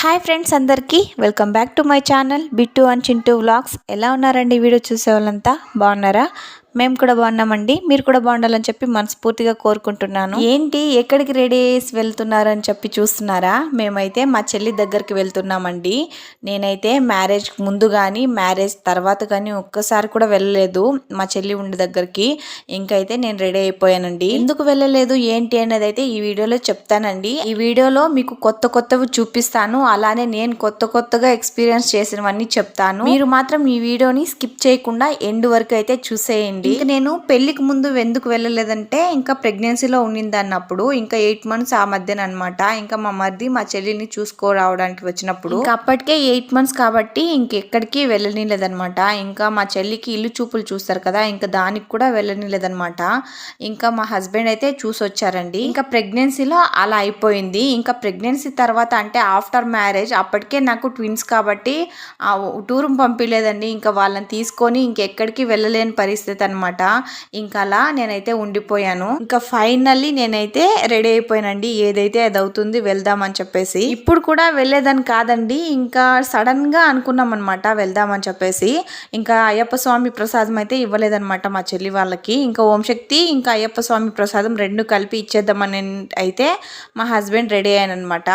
Hi friends అందరికీ welcome back to my channel Bittu and Chintu vlogs. ఎలా ఉన్నారండి video చూసే వాళ్ళంతా బాగున్నారా? మేము కూడా బాగున్నామండి. మీరు కూడా బాగుండాలని చెప్పి మనస్ఫూర్తిగా కోరుకుంటున్నాను. ఏంటి? ఎక్కడికి రెడీ చేసి వెళ్తున్నారని చెప్పి చూస్తున్నారా? మేమైతే మా చెల్లి దగ్గరికి వెళ్తున్నామండి. నేనైతే మ్యారేజ్ ముందు కానీ మ్యారేజ్ తర్వాత కానీ ఒక్కసారి కూడా వెళ్ళలేదు మా చెల్లి ఉండే దగ్గరికి. ఇంకైతే నేను రెడీ అయిపోయానండి. ఎందుకు వెళ్ళలేదు? ఏంటి అనేది అయితే ఈ వీడియోలో చెప్తానండి. ఈ వీడియోలో మీకు కొత్త కొత్తవి చూపిస్తాను. అలానే నేను కొత్త కొత్తగా ఎక్స్పీరియన్స్ చేసినవన్నీ చెప్తాను. మీరు మాత్రం ఈ వీడియోని స్కిప్ చేయకుండా ఎండ్ వరకు అయితే చూసేయండి. ఇంక నేను పెళ్ళికి ముందు ఎందుకు వెళ్ళలేదంటే ఇంకా ప్రెగ్నెన్సీలో ఉండింది అన్నప్పుడు ఇంకా ఎయిట్ మంత్స్ ఆ మధ్యన అనమాట ఇంకా మా మరిది మా చెల్లిని చూసుకోరావడానికి వచ్చినప్పుడు ఇంకా అప్పటికే ఎయిట్ మంత్స్ కాబట్టి ఇంకెక్కడికి వెళ్ళనిలేదనమాట ఇంకా మా చెల్లికి ఇల్లు చూపులు చూస్తారు కదా ఇంకా దానికి కూడా వెళ్ళనిలేదనమాట ఇంకా మా హస్బెండ్ అయితే చూసి వచ్చారండి ఇంకా ప్రెగ్నెన్సీలో అలా అయిపోయింది. ఇంకా ప్రెగ్నెన్సీ తర్వాత అంటే ఆఫ్టర్ మ్యారేజ్ అప్పటికే నాకు ట్విన్స్ కాబట్టి టూర్ పంపించలేదండి ఇంకా వాళ్ళని తీసుకొని ఇంకెక్కడికి వెళ్ళలేని పరిస్థితి అనమాట ఇంకా అలా నేనైతే ఉండిపోయాను. ఇంకా ఫైనల్లీ నేనైతే రెడీ అయిపోయానండి. ఏదైతే అది అవుతుంది వెళ్దామని చెప్పేసి. ఇప్పుడు కూడా వెళ్ళేదని కాదండి. ఇంకా సడన్గా అనుకున్నాం అనమాట వెళ్దామని చెప్పేసి. ఇంకా అయ్యప్ప స్వామి ప్రసాదం అయితే ఇవ్వలేదన్నమాట మా చెల్లి వాళ్ళకి. ఇంకా ఓం శక్తి ఇంకా అయ్యప్ప స్వామి ప్రసాదం రెండు కలిపి ఇచ్చేద్దామని అయితే మా హస్బెండ్ రెడీ అయ్యానమాట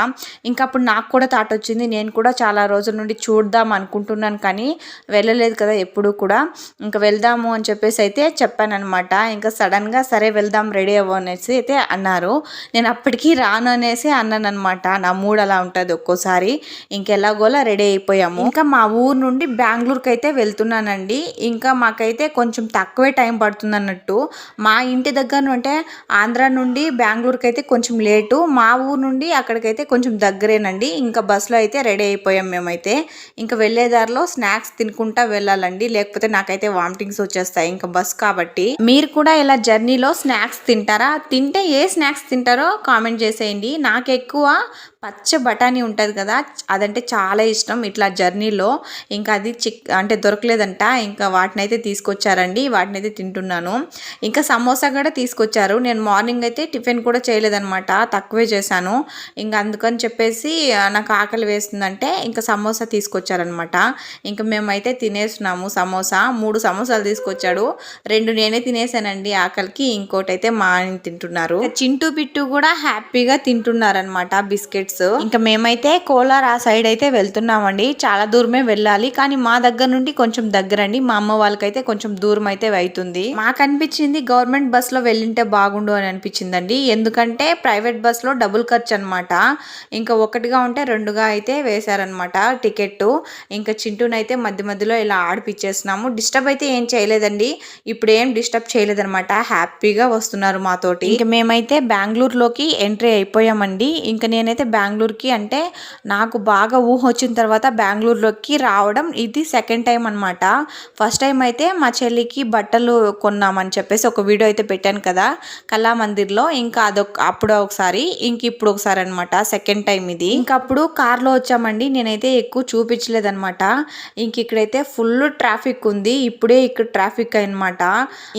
ఇంకా అప్పుడు నాకు కూడా థాట్ వచ్చింది. నేను కూడా చాలా రోజుల నుండి చూద్దాం అనుకుంటున్నాను కానీ వెళ్ళలేదు కదా ఎప్పుడు కూడా. ఇంకా వెళ్దాము అని చెప్పేసి అయితే చెప్పానమాట ఇంకా సడన్గా సరే వెళ్దాం రెడీ అవ్వ అనేసి అయితే అన్నారు. నేను అప్పటికీ రాను అనేసి అన్నాను అనమాట నా మూడ్ అలా ఉంటుంది ఒక్కోసారి. ఇంకెలాగోలా రెడీ అయిపోయాము. ఇంకా మా ఊరు నుండి బెంగళూరుకి అయితే వెళ్తున్నానండి. ఇంకా మాకైతే కొంచెం తక్కువే టైం పడుతుంది అన్నట్టు మా ఇంటి దగ్గర నుంటే ఆంధ్ర నుండి బెంగళూరుకి అయితే కొంచెం లేటు. మా ఊరు నుండి అక్కడికైతే కొంచెం దగ్గరేనండి. ఇంకా బస్సులో అయితే రెడీ అయిపోయాం మేమైతే. ఇంకా వెళ్ళేదారిలో స్నాక్స్ తినుకుంటా వెళ్ళాలండి. లేకపోతే నాకైతే వామిటింగ్స్ వచ్చేస్తాయి. ఇంకా బస్ కాబట్టి మీరు కూడా ఇలా జర్నీలో స్నాక్స్ తింటారా? తింటే ఏ స్నాక్స్ తింటారో కామెంట్ చేసేయండి. నాకు ఎక్కువ పచ్చ బఠానీ ఉంటుంది కదా అదంటే చాలా ఇష్టం. ఇట్లా జర్నీలో ఇంకా అది చిక్ అంటే దొరకలేదంట. ఇంకా వాటిని అయితే తీసుకొచ్చారండి. వాటిని అయితే తింటున్నాను. ఇంకా సమోసా కూడా తీసుకొచ్చారు. నేను మార్నింగ్ అయితే టిఫిన్ కూడా చేయలేదనమాట తక్కువే చేశాను. ఇంకా అందుకని చెప్పేసి నాకు ఆకలి వేస్తుందంటే ఇంకా సమోసా తీసుకొచ్చారనమాట ఇంకా మేమైతే తినేస్తున్నాము సమోసా. మూడు సమోసాలు తీసుకొచ్చాడు. రెండు నేనే తినేసానండి. ఆకలికి ఇంకోటి అయితే మా ఆయన తింటున్నారు. చింటూ పిట్టు కూడా హ్యాపీగా తింటున్నారనమాట బిస్కెట్స్. ఇంకా మేమైతే కోలార్ ఆ సైడ్ అయితే వెళ్తున్నామండి. చాలా దూరమే వెళ్ళాలి. కానీ మా దగ్గర నుండి కొంచెం దగ్గర అండి మా అమ్మ వాళ్ళకైతే కొంచెం దూరం అయితే అవుతుంది మాకు అనిపించింది గవర్నమెంట్ బస్లో వెళ్ళింటే బాగుండు అని అనిపించిందండి. ఎందుకంటే ప్రైవేట్ బస్లో డబుల్ ఖర్చు అనమాట ఇంకా ఒకటిగా ఉంటే రెండుగా అయితే వేశారనమాట టికెట్ ఇంకా చింటూనైతే మధ్య మధ్యలో ఇలా ఆడిపిచ్చేసినాము డిస్టర్బ్ అయితే ఏం చేయలేదండి. ఇప్పుడు ఏం డిస్టర్బ్ చేయలేదనమాట హ్యాపీగా వస్తున్నారు మాతోటి. ఇంకా మేమైతే బెంగళూరులోకి ఎంట్రీ అయిపోయామండి. ఇంకా నేనైతే బెంగళూరుకి అంటే నాకు బాగా ఊహ వచ్చిన తర్వాత బెంగళూరులోకి రావడం ఇది సెకండ్ టైం అనమాట ఫస్ట్ టైం అయితే మా చెల్లికి బట్టలు కొన్నామని చెప్పేసి ఒక వీడియో అయితే పెట్టాను కదా కళా మందిర్లో. ఇంకా అదొక అప్పుడు ఒకసారి ఇంక ఇప్పుడు ఒకసారి అనమాట సెకండ్ టైం ఇది. ఇంకా అప్పుడు కార్లో వచ్చామండి. నేనైతే ఎక్కువ చూపించలేదనమాట ఇంక ఇక్కడైతే ఫుల్ ట్రాఫిక్ ఉంది. ఇప్పుడే ఇక్కడ ట్రాఫిక్ అనమాట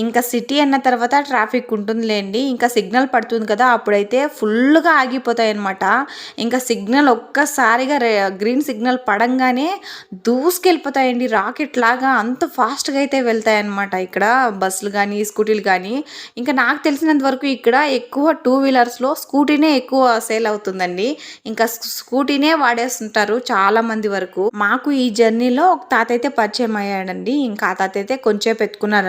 ఇంకా సిటీ అన్న తర్వాత ట్రాఫిక్ ఉంటుందిలేండి. ఇంకా సిగ్నల్ పడుతుంది కదా అప్పుడైతే ఫుల్గా ఆగిపోతాయి అనమాట ఇంకా సిగ్నల్ ఒక్కసారిగా గ్రీన్ సిగ్నల్ పడంగానే దూసుకెళ్ళిపోతాయండి. రాకెట్ లాగా అంత ఫాస్ట్గా అయితే వెళ్తాయన్నమాట ఇక్కడ బస్సులు కానీ స్కూటీలు కానీ ఇంకా నాకు తెలిసినంత వరకు ఇక్కడ ఎక్కువ టూ వీలర్స్లో స్కూటీనే ఎక్కువ సేల్ అవుతుందండి. ఇంకా స్కూటీనే వాడేస్తుంటారు చాలా మంది వరకు. మాకు ఈ జర్నీలో ఒక తాత అయితే పరిచయం అయ్యాడండి. ఇంకా ఆ తాత అయితే కొంచెం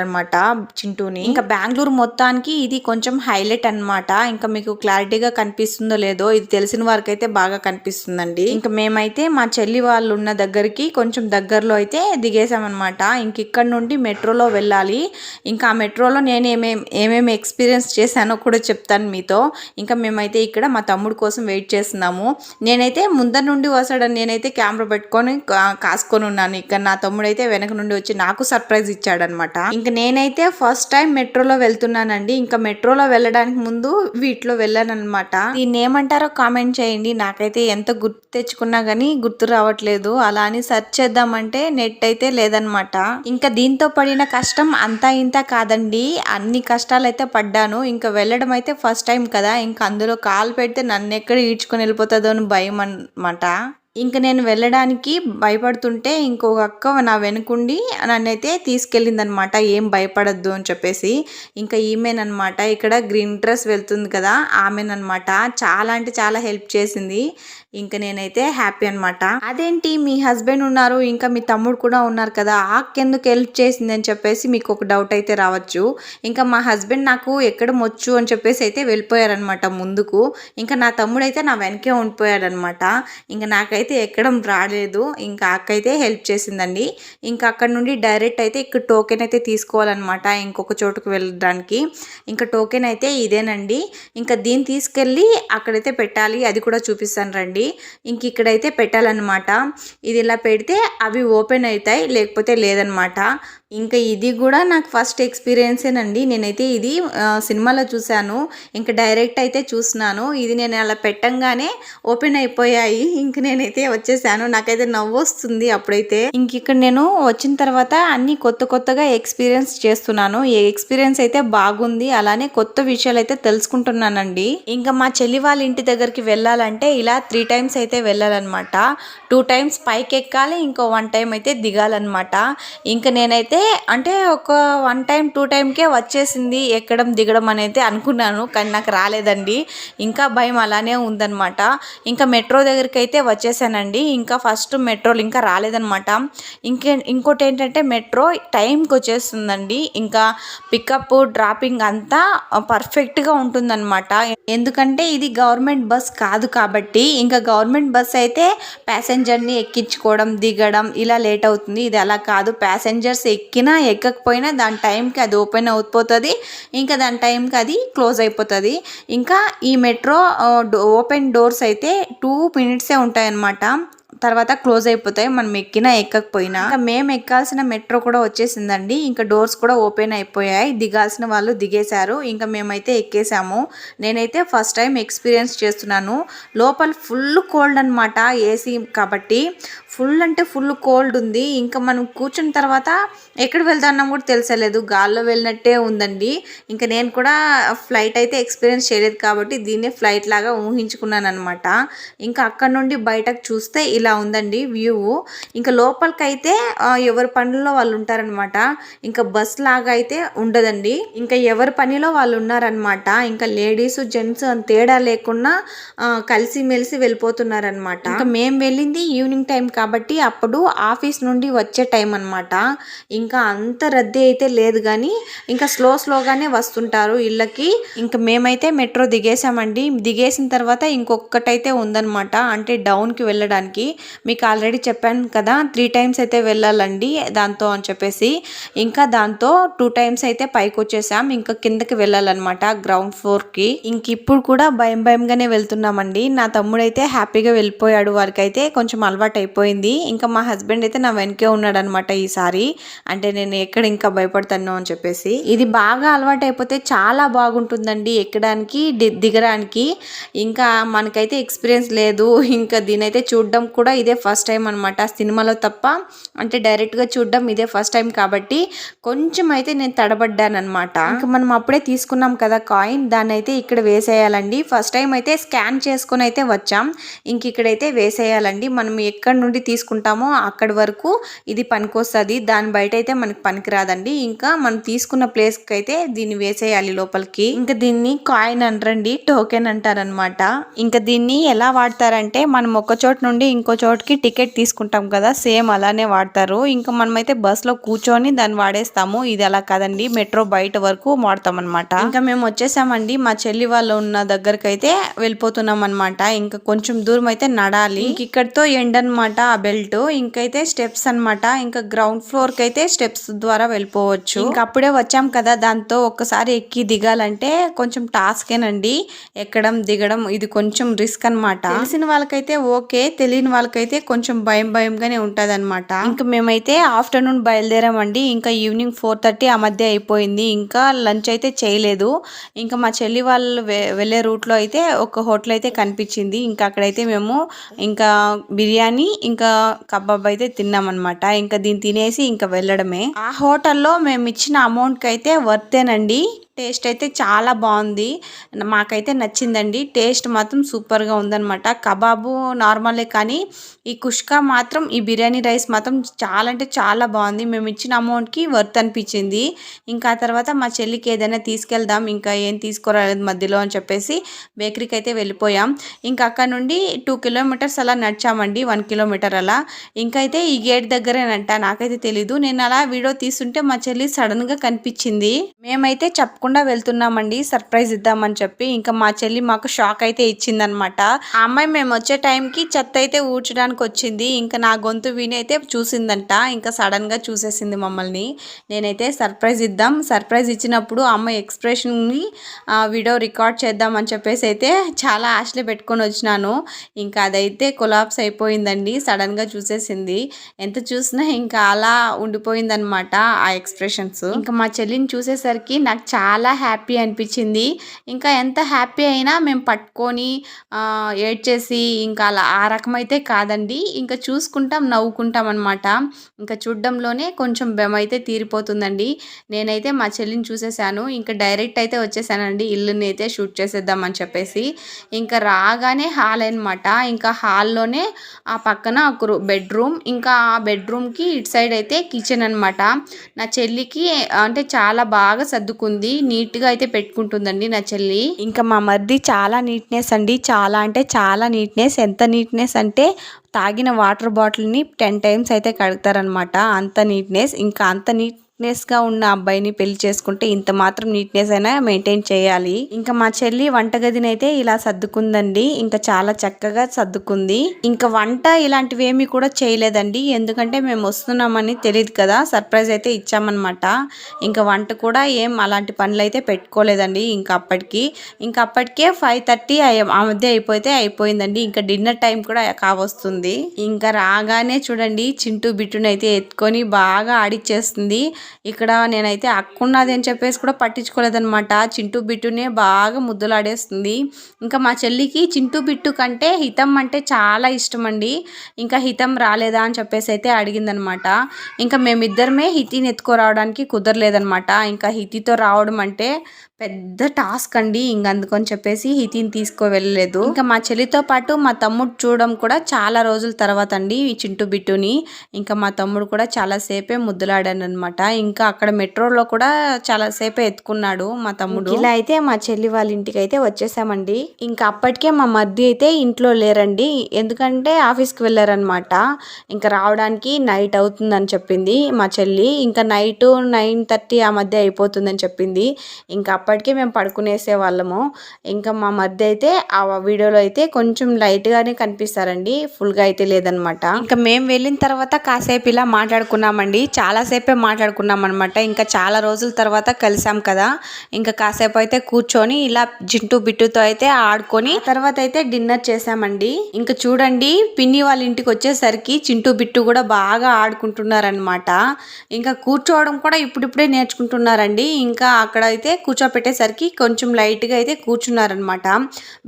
పెట్టుకున్నారనమాట చింటూని. ఇంకా బెంగళూరు మొత్తానికి ఇది కొంచెం హైలైట్ అనమాట ఇంకా మీకు క్లారిటీగా కనిపిస్తుందో లేదో ఇది తెలిసిన వారికి అయితే బాగా కనిపిస్తుందండి. ఇంకా మేమైతే మా చెల్లి వాళ్ళు ఉన్న దగ్గరికి కొంచెం దగ్గరలో అయితే దిగేసామన్నమాట ఇంక ఇక్కడ నుండి మెట్రోలో వెళ్ళాలి. ఇంకా ఆ మెట్రోలో నేను ఏమేమి ఏమేమి ఎక్స్పీరియన్స్ చేశానో కూడా చెప్తాను మీతో. ఇంకా మేమైతే ఇక్కడ మా తమ్ముడు కోసం వెయిట్ చేస్తున్నాము. నేనైతే ముందర నుండి వస్తాడని నేనైతే కెమెరా పెట్టుకొని కాసుకొని ఉన్నాను. ఇక్కడ నా తమ్ముడు అయితే వెనక నుండి వచ్చి నాకు సర్ప్రైజ్ ఇచ్చాడనమాట ఇంకా నేనైతే ఫస్ట్ టైం మెట్రోలో వెళ్తున్నానండి. ఇంకా మెట్రోలో వెళ్ళడానికి ముందు వీటిలో వెళ్ళానమాట దీన్ని ఏమంటారో కామెంట్ చేయండి. నాకైతే ఎంత గుర్తు తెచ్చుకున్నా కానీ గుర్తు రావట్లేదు. అలా అని సెర్చ్ చేద్దామంటే నెట్ అయితే లేదనమాట ఇంకా దీంతో పడిన కష్టం అంతా ఇంత కాదండి. అన్ని కష్టాలు అయితే పడ్డాను. ఇంకా వెళ్ళడం అయితే ఫస్ట్ టైం కదా. ఇంకా అందులో కాలు పెడితే నన్ను ఎక్కడ ఈడ్చుకొని వెళ్ళిపోతుందో అని భయం అనమాట. ఇంక నేను వెళ్ళడానికి భయపడుతుంటే ఇంకొక అక్క నా వెనుకుండి నన్నైతే తీసుకెళ్ళిందనమాట ఏం భయపడద్దు అని చెప్పేసి. ఇంకా ఈమెనమాట ఇక్కడ గ్రీన్ డ్రెస్ వెళ్తుంది కదా ఆమెనమాట చాలా అంటే చాలా హెల్ప్ చేసింది. ఇంకా నేనైతే హ్యాపీ అనమాట అదేంటి? మీ హస్బెండ్ ఉన్నారు ఇంకా మీ తమ్ముడు కూడా ఉన్నారు కదా ఆకెందుకు హెల్ప్ చేసింది అని చెప్పేసి మీకు ఒక డౌట్ అయితే రావచ్చు. ఇంకా మా హస్బెండ్ నాకు ఎక్కడ వచ్చు అని చెప్పేసి అయితే వెళ్ళిపోయారనమాట ముందుకు. ఇంకా నా తమ్ముడు అయితే నా వెనకే ఉండిపోయాడనమాట ఇంకా నాకైతే ఎక్కడం రాలేదు ఇంకా అక్క అయితే హెల్ప్ చేసిందండి. ఇంకా అక్కడ నుండి డైరెక్ట్ అయితే ఇక్కడ టోకెన్ అయితే తీసుకోవాలన్నమాట ఇంకొక చోటుకు వెళ్ళడానికి. ఇంకా టోకెన్ అయితే ఇదేనండి. ఇంకా దీన్ని తీసుకెళ్ళి అక్కడైతే పెట్టాలి అది కూడా చూపిస్తాను రండి. ఇంక ఇక్కడైతే పెట్టాలన్నమాట. ఇది ఇలా పెడితే అవి ఓపెన్ అవుతాయి లేకపోతే లేదనమాట ఇంకా ఇది కూడా నాకు ఫస్ట్ ఎక్స్పీరియన్సేనండి నేనైతే ఇది సినిమాలో చూశాను. ఇంకా డైరెక్ట్ అయితే చూస్తున్నాను. ఇది నేను అలా పెట్టంగానే ఓపెన్ అయిపోయాయి. ఇంక నేనైతే వచ్చేసాను. నాకైతే నవ్వు వస్తుంది అప్పుడైతే. ఇంక ఇక్కడ నేను వచ్చిన తర్వాత అన్ని కొత్త కొత్తగా ఎక్స్పీరియన్స్ చేస్తున్నాను. ఏ ఎక్స్పీరియన్స్ అయితే బాగుంది. అలానే కొత్త విషయాలు అయితే తెలుసుకుంటున్నానండి. ఇంకా మా చెల్లి వాళ్ళ ఇంటి దగ్గరికి వెళ్ళాలంటే ఇలా త్రీ టైమ్స్ అయితే వెళ్ళాలన్నమాట. టూ టైమ్స్ పైకి ఎక్కాలి ఇంకో వన్ టైం అయితే దిగాలన్నమాట. ఇంకా నేనైతే అంటే ఒక వన్ టైం టూ టైంకే వచ్చేసింది ఎక్కడం దిగడం అనేది అనుకున్నాను కానీ నాకు రాలేదండి. ఇంకా భయం అలానే ఉందన్నమాట. ఇంకా మెట్రో దగ్గరికి అయితే వచ్చేసానండి. ఇంకా ఫస్ట్ మెట్రోలు ఇంకా రాలేదన్నమాట. ఇంకే ఇంకోటి ఏంటంటే మెట్రో టైంకి వచ్చేస్తుందండి. ఇంకా పికప్ డ్రాపింగ్ అంతా పర్ఫెక్ట్గా ఉంటుందన్నమాట. ఎందుకంటే ఇది గవర్నమెంట్ బస్ కాదు కాబట్టి ఇంకా గవర్నమెంట్ బస్ అయితే ప్యాసెంజర్ని ఎక్కించుకోవడం దిగడం ఇలా లేట్ అవుతుంది. ఇది అలా కాదు. ప్యాసింజర్స్ ఎక్కినా ఎక్కకపోయినా దాని టైంకి అది ఓపెన్ అయిపోతుంది ఇంకా దాని టైంకి అది క్లోజ్ అయిపోతుంది. ఇంకా ఈ మెట్రో ఓపెన్ డోర్స్ అయితే టూ మినిట్సే ఉంటాయన్నమాట. తర్వాత క్లోజ్ అయిపోతాయి. మనం ఎక్కినా ఎక్కకపోయినా. ఇంకా మేము ఎక్కాల్సిన మెట్రో కూడా వచ్చేసిందండి. ఇంకా డోర్స్ కూడా ఓపెన్ అయిపోయాయి. దిగాల్సిన వాళ్ళు దిగేశారు. ఇంకా మేమైతే ఎక్కేసాము. నేనైతే ఫస్ట్ టైం ఎక్స్పీరియన్స్ చేస్తున్నాను. లోపల ఫుల్ కోల్డ్ అనమాట ఏసీ కాబట్టి. ఫుల్ అంటే ఫుల్ కోల్డ్ ఉంది. ఇంకా మనం కూర్చున్న తర్వాత ఎక్కడ వెళ్తాన్నాం కూడా తెలిసలేదు. గాల్లో వెళ్ళినట్టే ఉందండి. ఇంకా నేను కూడా ఫ్లైట్ అయితే ఎక్స్పీరియన్స్ చేయలేదు కాబట్టి దీన్నే ఫ్లైట్ లాగా ఊహించుకున్నాను అనమాట ఇంకా అక్కడ నుండి బయటకు చూస్తే ఇలా ఉందండి వ్యూ. ఇంకా లోపలికైతే ఎవరి పనుల్లో వాళ్ళు ఉంటారనమాట ఇంకా బస్ లాగా అయితే ఉండదండి. ఇంకా ఎవరి పనిలో వాళ్ళు ఉన్నారనమాట ఇంకా లేడీస్ జెంట్స్ అని తేడా లేకుండా కలిసి మెలిసి వెళ్ళిపోతున్నారనమాట ఇంకా మేము వెళ్ళింది ఈవినింగ్ టైం కాబట్టి అప్పుడు ఆఫీస్ నుండి వచ్చే టైం అనమాట ఇంకా అంత రద్దీ అయితే లేదు కానీ ఇంకా స్లో స్లోగానే వస్తుంటారు ఇళ్ళకి. ఇంకా మేమైతే మెట్రో దిగేసామండి దిగేసిన తర్వాత ఇంకొకటైతే ఉందన్నమాట. అంటే డౌన్కి వెళ్ళడానికి. మీకు ఆల్రెడీ చెప్పాను కదా త్రీ టైమ్స్ అయితే వెళ్ళాలండి దాంతో అని చెప్పేసి. ఇంకా దాంతో టూ టైమ్స్ అయితే పైకి వచ్చేసాం. ఇంకా కిందకి వెళ్ళాలన్నమాట గ్రౌండ్ ఫ్లోర్కి ఇంక ఇప్పుడు కూడా భయం భయంగానే వెళ్తున్నామండి. నా తమ్ముడైతే హ్యాపీగా వెళ్ళిపోయాడు. వారికైతే కొంచెం అలవాటు అయిపోయింది ఇంకా మా హస్బెండ్ అయితే నా వెనకే ఉన్నాడనమాట ఈసారి. అంటే నేను ఎక్కడ ఇంకా భయపడతాను అని చెప్పేసి. ఇది బాగా అలవాటు అయిపోతే చాలా బాగుంటుందండి ఎక్కడానికి దిగడానికి. ఇంకా మనకైతే ఎక్స్పీరియన్స్ లేదు. ఇంకా దీనైతే చూడడం కూడా ఇదే ఫస్ట్ టైం అనమాట సినిమాలో తప్ప అంటే డైరెక్ట్గా చూడడం ఇదే ఫస్ట్ టైం కాబట్టి కొంచెం అయితే నేను తడబడ్డాను అనమాట ఇంకా మనం అప్పుడే తీసుకున్నాం కదా కాయిన్ దాన్ని అయితే ఇక్కడ వేసేయాలండి. ఫస్ట్ టైం అయితే స్కాన్ చేసుకొని అయితే వచ్చాం. ఇంక ఇక్కడైతే వేసేయాలండి. మనం ఎక్కడి నుండి తీసుకుంటామో అక్కడి వరకు ఇది పనికొస్తుంది. దాని బయట అయితే మనకి పనికిరాదండి. ఇంకా మనం తీసుకున్న ప్లేస్కి అయితే దీన్ని వేసేయాలి లోపలికి. ఇంకా దీన్ని కాయిన్ అంటారండి టోకెన్ అంటారనమాట. ఇంకా దీన్ని ఎలా వాడతారంటే మనం ఒక చోట నుండి ఇంకో చోటుకి టికెట్ తీసుకుంటాం కదా సేమ్ అలానే వాడతారు. ఇంకా మనమైతే బస్సులో కూర్చొని దాన్ని వాడేస్తాము. ఇది అలా కాదండి మెట్రో బయట వరకు వాడతాం అనమాట ఇంకా మేము వచ్చేసామండి మా చెల్లి వాళ్ళు ఉన్న దగ్గరకు అయితే వెళ్ళిపోతున్నాం అనమాట ఇంకా కొంచెం దూరం అయితే నడాలి. ఇంక ఇక్కడితో ఎండ్ అనమాట ఆ బెల్ట్. ఇంకైతే స్టెప్స్ అన్నమాట ఇంకా గ్రౌండ్ ఫ్లోర్కి అయితే స్టెప్స్ ద్వారా వెళ్ళిపోవచ్చు. ఇంకా అప్పుడే వచ్చాం కదా దాంతో ఒక్కసారి ఎక్కి దిగాలంటే కొంచెం టాస్కేనండి. ఎక్కడం దిగడం ఇది కొంచెం రిస్క్ అన్నమాట. తెలిసిన వాళ్ళకైతే ఓకే తెలియని వాళ్ళకైతే కొంచెం భయం భయంగానే ఉంటది అనమాట ఇంకా మేమైతే ఆఫ్టర్నూన్ బయలుదేరామండి. ఇంకా ఈవినింగ్ ఫోర్ థర్టీ ఆ మధ్య అయిపోయింది. ఇంకా లంచ్ అయితే చేయలేదు. ఇంకా మా చెల్లి వాళ్ళు వెళ్ళే రూట్లో అయితే ఒక హోటల్ అయితే కనిపించింది. ఇంకా అక్కడైతే మేము ఇంకా బిర్యానీ ఇంకా కబాబ్ అయితే తిన్నామన్నమాట. ఇంకా దీన్ని తినేసి ఇంకా చేయడమే ఆ హోటల్లో మేము ఇచ్చిన అమౌంట్కి అయితే వర్తేనండి. టేస్ట్ అయితే చాలా బాగుంది. మాకైతే నచ్చిందండి. టేస్ట్ మాత్రం సూపర్గా ఉందన్నమాట. కబాబు నార్మలే కానీ ఈ కుష్కా మాత్రం ఈ బిర్యానీ రైస్ మాత్రం చాలా అంటే చాలా బాగుంది. మేము ఇచ్చిన అమౌంట్కి వర్త్ అనిపించింది. ఇంకా తర్వాత మా చెల్లికి ఏదైనా తీసుకెళ్దాం ఇంకా ఏం తీసుకురాలేదు మధ్యలో అని చెప్పేసి బేకరీకి అయితే వెళ్ళిపోయాం. ఇంకా అక్కడ నుండి టూ కిలోమీటర్స్ అలా నడిచామండి. వన్ కిలోమీటర్ అలా. ఇంకా అయితే ఈ గేట్ దగ్గరేనంట. నాకైతే తెలీదు. నేను అలా వీడియో తీస్తుంటే మా చెల్లి సడన్గా కనిపించింది. మేమైతే చెప్పకుండా వెళ్తున్నామండి సర్ప్రైజ్ ఇద్దామని చెప్పి. ఇంకా మా చెల్లి మాకు షాక్ అయితే ఇచ్చిందనమాట. ఆ అమ్మాయి మేము వచ్చే టైంకి చెత్త అయితే ఊడ్చడానికి వచ్చింది. ఇంకా నా గొంతు విని అయితే చూసిందంట. ఇంకా సడన్గా చూసేసింది మమ్మల్ని. నేనైతే సర్ప్రైజ్ ఇద్దాం. సర్ప్రైజ్ ఇచ్చినప్పుడు అమ్మాయి ఎక్స్ప్రెషన్ని వీడియో రికార్డ్ చేద్దామని చెప్పేసి అయితే చాలా ఆశలు పెట్టుకొని వచ్చినాను. ఇంకా అదైతే కొలాప్స్ అయిపోయిందండి. సడన్గా చూసేసింది. ఎంత చూసినా ఇంకా అలా ఉండిపోయిందనమాట ఆ ఎక్స్ప్రెషన్స్. ఇంకా మా చెల్లిని చూసేసరికి నాకు చాలా చాలా హ్యాపీ అనిపించింది. ఇంకా ఎంత హ్యాపీ అయినా మేము పట్టుకొని ఏడ్చేసి ఇంకా అలా ఆ రకమైతే కాదండి. ఇంకా చూసుకుంటాం నవ్వుకుంటాం అనమాట ఇంకా చూడడంలోనే కొంచెం బెమ అయితే తీరిపోతుందండి. నేనైతే మా చెల్లిని చూసేసాను. ఇంకా డైరెక్ట్ అయితే వచ్చేసానండి. ఇల్లుని అయితే షూట్ చేసేద్దామని చెప్పేసి. ఇంకా రాగానే హాల్ అనమాట ఇంకా హాల్లోనే ఆ పక్కన ఒక బెడ్రూమ్. ఇంకా ఆ బెడ్రూమ్కి ఇటు సైడ్ అయితే కిచెన్ అనమాట నా చెల్లికి అంటే చాలా బాగా సర్దుకుంది. నీట్గా అయితే పెట్టుకుంటుందండి నా చెల్లి. ఇంకా మా మరిది చాలా నీట్నెస్ అండి. చాలా అంటే చాలా నీట్నెస్. ఎంత నీట్నెస్ అంటే తాగిన వాటర్ బాటిల్ని టెన్ టైమ్స్ అయితే కడుగుతారనమాట అంత నీట్నెస్. ఇంకా అంత నీట్ నీట్నెస్గా ఉన్న అబ్బాయిని పెళ్ళి చేసుకుంటే ఇంత మాత్రం నీట్నెస్ అయినా మెయింటైన్ చేయాలి. ఇంకా మా చెల్లి వంటగదిని అయితే ఇలా సర్దుకుందండి. ఇంకా చాలా చక్కగా సర్దుకుంది. ఇంకా వంట ఇలాంటివి ఏమి కూడా చేయలేదండి. ఎందుకంటే మేము వస్తున్నామని తెలియదు కదా. సర్ప్రైజ్ అయితే ఇచ్చామన్నమాట. ఇంకా వంట కూడా ఏం అలాంటి పనులు అయితే పెట్టుకోలేదండి ఇంకా అప్పటికి. ఇంకా అప్పటికే ఫైవ్ థర్టీ ఆ మధ్య అయిపోతే అయిపోయిందండి. ఇంకా డిన్నర్ టైం కూడా కావస్తుంది. ఇంకా రాగానే చూడండి చింటూ బిట్టునైతే ఎత్తుకొని బాగా ఆడిచ్చేస్తుంది. ఇక్కడ నేనైతే అక్కున్నది అని చెప్పేసి కూడా పట్టించుకోలేదనమాట చింటూ బిట్టునే బాగా ముద్దులాడేస్తుంది. ఇంకా మా చెల్లికి చింటూ బిట్టు కంటే హితం అంటే చాలా ఇష్టం అండి ఇంకా హితం రాలేదా అని చెప్పేసి అయితే అడిగిందనమాట ఇంకా మేమిద్దరమే హితిని ఎత్తుకోరావడానికి కుదరలేదనమాట ఇంకా హితితో రావడం అంటే పెద్ద టాస్క్ అండి. ఇంక అందుకని చెప్పేసి హితిని తీసుకో వెళ్ళలేదు ఇంకా మా చెల్లితో పాటు మా తమ్ముడు చూడడం కూడా చాలా రోజుల తర్వాత అండి ఈ చింటూ బిట్టుని. ఇంకా మా తమ్ముడు కూడా చాలాసేపే ముద్దులాడాను అనమాట ఇంకా అక్కడ మెట్రోలో కూడా చాలా సేపే ఎత్తుకున్నాడు మా తమ్ముడు. ఇలా అయితే మా చెల్లి వాళ్ళ ఇంటికి అయితే వచ్చేసామండి. ఇంకా అప్పటికే మా మధ్య అయితే ఇంట్లో లేరండి. ఎందుకంటే ఆఫీస్కి వెళ్ళారనమాట ఇంకా రావడానికి నైట్ అవుతుందని చెప్పింది మా చెల్లి. ఇంకా నైట్ నైన్ థర్టీ ఆ మధ్య అయిపోతుందని చెప్పింది. ఇంకా అప్పటికే మేము పడుకునేసే వాళ్ళము. ఇంకా మా మధ్య అయితే ఆ వీడియోలో అయితే కొంచెం లైట్గానే కనిపిస్తారండి. ఫుల్గా అయితే లేదనమాట ఇంకా మేము వెళ్ళిన తర్వాత కాసేపు ఇలా మాట్లాడుకున్నామండి. చాలాసేపే మాట్లాడుకున్నాం. అనమాట ఇంకా చాలా రోజుల తర్వాత కలిసాం కదా. ఇంకా కాసేపు అయితే కూర్చొని ఇలా జింటూ బిట్టుతో అయితే ఆడుకొని తర్వాత అయితే డిన్నర్ చేసామండి. ఇంకా చూడండి పిన్ని వాళ్ళ ఇంటికి వచ్చేసరికి చింటూ బిట్టు కూడా బాగా ఆడుకుంటున్నారనమాట ఇంకా కూర్చోవడం కూడా ఇప్పుడిప్పుడే నేర్చుకుంటున్నారండి. ఇంకా అక్కడ అయితే కూర్చోపెట్టేసరికి కొంచెం లైట్గా అయితే కూర్చున్నారనమాట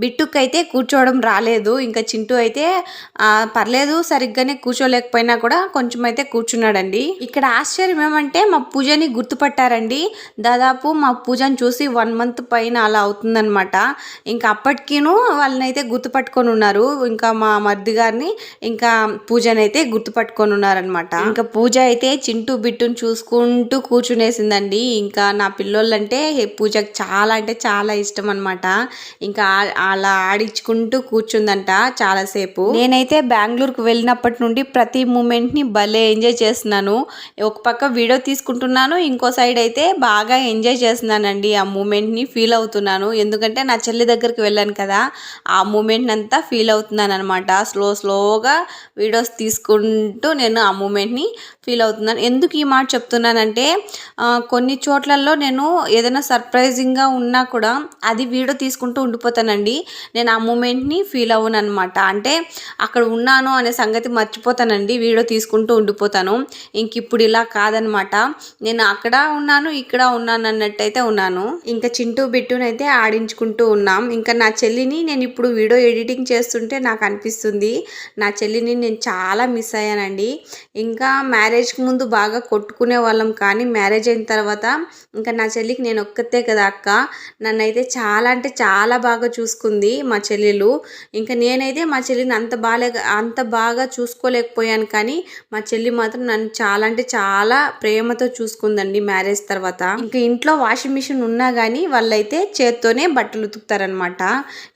బిట్టుకు అయితే కూర్చోవడం రాలేదు. ఇంకా చింటూ అయితే పర్లేదు సరిగ్గానే కూర్చోలేకపోయినా కూడా కొంచెం అయితే కూర్చున్నాడండి. ఇక్కడ ఆశ్చర్యం ఏమంటే మా పూజని గుర్తుపట్టారండి. దాదాపు మా పూజని చూసి వన్ మంత్ పైన అలా అవుతుందన్నమాట. ఇంకా అప్పటికీను వాళ్ళనైతే గుర్తుపట్టుకొని ఉన్నారు. ఇంకా మా మర్ది గారిని ఇంకా పూజని అయితే గుర్తుపట్టుకొని ఉన్నారనమాట ఇంకా పూజ అయితే చింటూ బిట్టును చూసుకుంటూ కూర్చునేసిందండి. ఇంకా నా పిల్లోళ్ళంటే పూజకి చాలా అంటే చాలా ఇష్టం అనమాట ఇంకా అలా ఆడించుకుంటూ కూర్చుందంట చాలాసేపు. నేనైతే బెంగళూరుకు వెళ్ళినప్పటి నుండి ప్రతి మూమెంట్ని భలే ఎంజాయ్ చేస్తున్నాను. ఒక పక్క వీడియో తీసుకుంటున్నాను. ఇంకో సైడ్ అయితే బాగా ఎంజాయ్ చేస్తున్నానండి ఆ మూమెంట్ని ఫీల్ అవుతున్నాను. ఎందుకంటే నా చెల్లి దగ్గరికి వెళ్ళాను కదా ఆ మూమెంట్ అంతా ఫీల్ అవుతున్నాను అనమాట స్లో స్లోగా వీడియోస్ తీసుకుంటూ నేను ఆ మూమెంట్ని ఫీల్ అవుతున్నాను. ఎందుకు ఈ మాట చెప్తున్నానంటే కొన్ని చోట్లలో నేను ఏదైనా సర్ప్రైజింగ్గా ఉన్నా కూడా అది వీడియో తీసుకుంటూ ఉండిపోతానండి. నేను ఆ మూమెంట్ని ఫీల్ అవ్వను అనమాట అంటే అక్కడ ఉన్నాను అనే సంగతి మర్చిపోతానండి వీడియో తీసుకుంటూ ఉండిపోతాను. ఇంక ఇప్పుడు ఇలా కాదనమాట నేను అక్కడ ఉన్నాను ఇక్కడ ఉన్నాను అన్నట్టయితే ఉన్నాను. ఇంకా చింటూ బిట్టునైతే ఆడించుకుంటూ ఉన్నాం. ఇంకా నా చెల్లిని నేను ఇప్పుడు వీడియో ఎడిటింగ్ చేస్తుంటే నాకు అనిపిస్తుంది. నా చెల్లిని నేను చాలా మిస్ అయ్యానండి. ఇంకా మ్యారేజ్కి ముందు బాగా కొట్టుకునే వాళ్ళం కానీ మ్యారేజ్ అయిన తర్వాత ఇంకా నా చెల్లికి నేను ఒక్కతే కదా అక్క. నన్నైతే చాలా అంటే చాలా బాగా చూసుకుంది మా చెల్లెలు. ఇంకా నేనైతే మా చెల్లిని అంత బాగా అంత బాగా చూసుకోలేకపోయాను కానీ మా చెల్లి మాత్రం నన్ను చాలా అంటే చాలా ప్రేమ ప్రేమతో చూసుకుందండి మ్యారేజ్ తర్వాత. ఇంకా ఇంట్లో వాషింగ్ మిషన్ ఉన్నా కానీ వాళ్ళైతే చేత్తోనే బట్టలు ఉతుకుతారనమాట.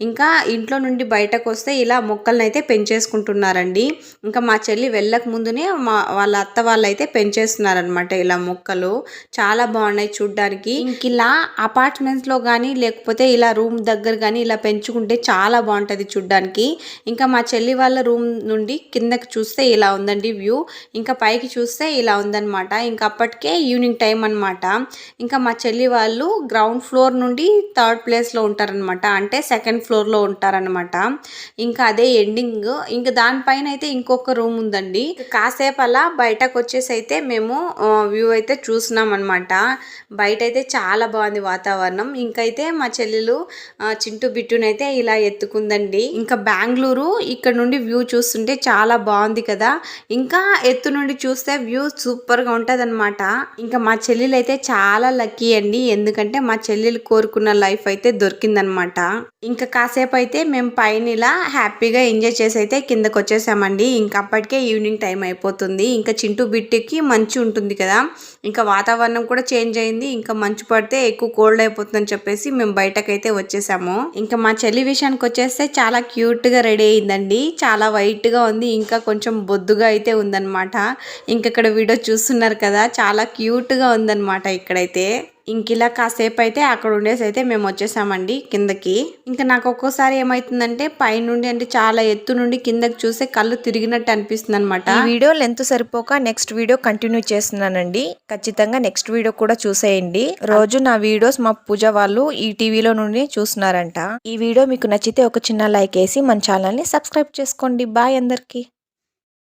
ఇంకా ఇంట్లో నుండి బయటకు వస్తే ఇలా మొక్కలను అయితే పెంచేసుకుంటున్నారండి. ఇంకా మా చెల్లి వెళ్ళక ముందునే మా వాళ్ళ అత్త వాళ్ళు అయితే పెంచేస్తున్నారనమాట ఇలా మొక్కలు. చాలా బాగున్నాయి చూడ్డానికి. ఇంక ఇలా అపార్ట్మెంట్స్లో కానీ లేకపోతే ఇలా రూమ్ దగ్గర కానీ ఇలా పెంచుకుంటే చాలా బాగుంటుంది చూడ్డానికి. ఇంకా మా చెల్లి వాళ్ళ రూమ్ నుండి కిందకి చూస్తే ఇలా ఉందండి వ్యూ. ఇంకా పైకి చూస్తే ఇలా ఉందన్నమాట ఇంకా అప్పటికే ఈవినింగ్ టైం అనమాట ఇంకా మా చెల్లి వాళ్ళు గ్రౌండ్ ఫ్లోర్ నుండి థర్డ్ ప్లేస్లో ఉంటారనమాట అంటే సెకండ్ ఫ్లోర్లో ఉంటారనమాట ఇంకా అదే ఎండింగ్. ఇంకా దానిపైన అయితే ఇంకొక రూమ్ ఉందండి. కాసేపు అలా బయటకు వచ్చేసి అయితే మేము వ్యూ అయితే చూసినాం అనమాట బయట అయితే చాలా బాగుంది వాతావరణం. ఇంకైతే మా చెల్లెలు చింటూ బిట్టునైతే ఇలా ఎత్తుకుందండి. ఇంకా బెంగళూరు ఇక్కడ నుండి వ్యూ చూస్తుంటే చాలా బాగుంది కదా. ఇంకా ఎత్తు నుండి చూస్తే వ్యూ సూపర్గా ఉంటుంది అనమాట ఇంకా మా చెల్లెలు అయితే చాలా లక్కీ అండి. ఎందుకంటే మా చెల్లెలు కోరుకున్న లైఫ్ అయితే దొరికిందనమాట ఇంకా కాసేపు అయితే మేము పైన ఇలా హ్యాపీగా ఎంజాయ్ చేసి అయితే కిందకు వచ్చేసామండి ఇంకా అప్పటికే ఈవినింగ్ టైం అయిపోతుంది. ఇంకా చింటూ బిట్టుకి మంచి ఉంటుంది కదా. ఇంకా వాతావరణం కూడా చేంజ్ అయింది. ఇంకా మంచు పడితే ఎక్కువ కోల్డ్ అయిపోతుందని చెప్పేసి మేము బయటకైతే వచ్చేసాము. ఇంకా మా చెల్లి విషయానికి వచ్చేస్తే చాలా క్యూట్గా రెడీ అయిందండి. చాలా వైట్గా ఉంది. ఇంకా కొంచెం బొద్దుగా అయితే ఉందన్నమాట. ఇంక ఇక్కడ వీడియో చూస్తున్నారు కదా చాలా క్యూట్గా ఉందన్నమాట ఇక్కడైతే. ఇంక ఇలా కాసేపు అయితే అక్కడ ఉండేసి అయితే మేము వచ్చేసామండి కిందకి. ఇంకా నాకు ఒక్కోసారి ఏమైతుందంటే పైనుండి అంటే చాలా ఎత్తు నుండి కిందకి చూస్తే కళ్ళు తిరిగినట్టు అనిపిస్తుంది అనమాట వీడియో లెంత్ సరిపోక నెక్స్ట్ వీడియో కంటిన్యూ చేస్తున్నానండి. ఖచ్చితంగా నెక్స్ట్ వీడియో కూడా చూసేయండి. రోజు నా వీడియోస్ మా పూజ వాళ్ళు ఈ టీవీలో నుండి చూస్తున్నారంట. ఈ వీడియో మీకు నచ్చితే ఒక చిన్న లైక్ వేసి మన ఛానల్ని సబ్స్క్రైబ్ చేసుకోండి. బాయ్ అందరికీ.